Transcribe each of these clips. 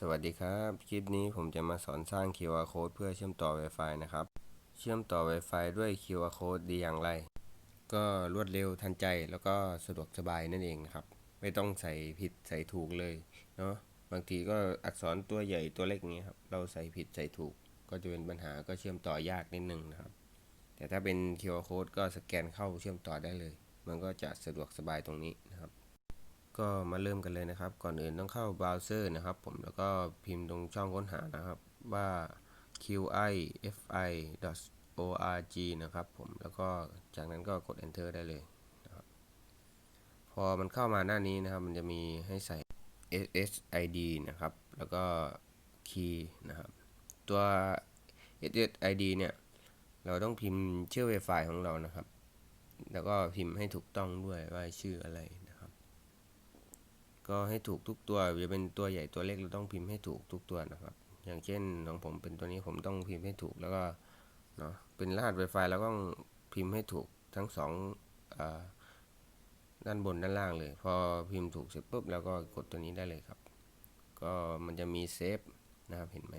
สวัสดีครับ คลิปนี้ผมจะมาสอนสร้าง QR code เพื่อเชื่อมต่อ Wi-Fi นะครับ เชื่อมต่อ Wi-Fi ด้วย QR code ดีอย่างไร ก็รวดเร็วทันใจแล้วก็สะดวกสบายนั่นเองนะครับ ไม่ต้องใส่ผิดใส่ถูกเลยเนาะ บางทีก็อักษรตัวใหญ่ตัวเล็กอย่างเงี้ยครับ เราใส่ผิดใส่ถูก ก็จะเป็นปัญหาก็เชื่อมต่อยากนิดนึงนะครับ แต่ถ้าเป็น QR code ก็สแกนเข้าเชื่อมต่อได้เลย มันก็จะสะดวกสบายตรงนี้นะครับ ก็มาเริ่มกันเลยนะครับ ก่อนอื่นต้องเข้าเบราว์เซอร์นะครับผมแล้วก็พิมพ์ตรงช่องค้นหานะครับว่า qifi.org นะครับผมแล้วก็จากนั้นก็กด enter ได้เลยนะครับพอมันเข้ามาหน้านี้นะครับ มันจะมีให้ใส่ SSID นะครับ แล้วก็ key นะครับ ตัว SSID เนี่ย เราต้องพิมพ์ชื่อ Wi-Fi ของเรานะครับ แล้วก็พิมพ์ให้ถูกต้องด้วยว่าชื่ออะไร ก็ให้ถูกทุกตัวจะเป็นตัวใหญ่ตัวเล็กเราต้องพิมพ์ให้ถูกทุกตัวนะครับ อย่างเช่นของผมเป็นตัวนี้ผมต้องพิมพ์ให้ถูกแล้วก็เนาะเป็นรหัส Wi-Fi แล้วก็พิมพ์ให้ถูกทั้งสองอด้านบนด้านล่างเลย พอพิมพ์ถูกเสร็จปุ๊บแล้วก็กดตัวนี้ได้เลยครับ ก็มันจะมีเซฟนะครับเห็นไหม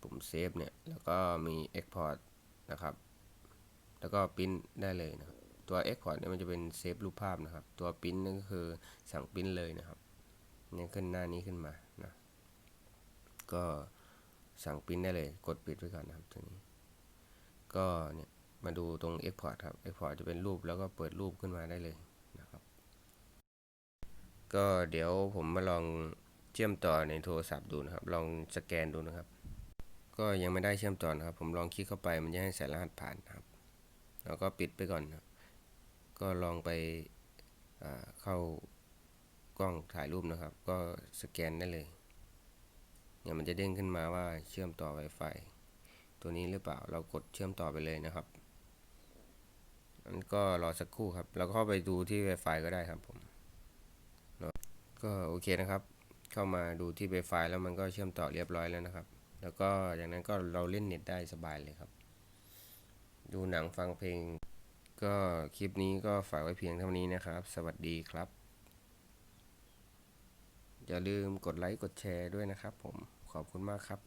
ปุ่มเซฟเนี่ยแล้วก็มี Export นะครับ แล้วก็ปริ้นได้เลยนะครับ ตัว Export เนี่ยมันจะเป็นเซฟรูปภาพนะครับ ตัวปริ้นนั่นก็คือสั่งปริ้นเลยนะครับเนี่ยขึ้นหน้านี้ขึ้นมานะก็สั่งปริ้นได้เลย กดปิดไว้ก่อนนะครับตัวนี้ ก็เนี่ยมาดูตรง Export ครับ Export จะเป็นรูปแล้วก็เปิดรูปขึ้นมาได้เลยนะครับ ก็เดี๋ยวผมมาลองเชื่อมต่อในโทรศัพท์ดูนะครับ ลองสแกนดูนะครับ ก็ยังไม่ได้เชื่อมต่อนะครับ ผมลองคลิกเข้าไปมันจะให้ใส่รหัสผ่านนะครับ แล้วก็ปิดไปก่อนนะ ก็ลองไปเข้ากล้องถ่ายรูปนะครับ ก็สแกนได้เลยเนี่ยมันจะเด้งขึ้นมาว่าเชื่อมต่อ Wi-Fi ตัวนี้หรือเปล่าเรากดเชื่อมต่อไปเลยนะครับอันก็รอสักครู่ครับแล้วก็เข้าไปดูที่ Wi-Fi ก็ได้ครับผมก็โอเคนะครับ เข้ามาดูที่ Wi-Fi แล้วมันก็เชื่อมต่อเรียบร้อยแล้วนะครับ แล้วก็อย่างนั้นก็เราเล่นเน็ตได้สบายเลยครับ ดูหนังฟังเพลง ก็คลิปนี้ก็ฝากไว้เพียงเท่านี้นะครับ สวัสดีครับ อย่าลืมกดไลค์กดแชร์ด้วยนะครับผมขอบคุณมากครับ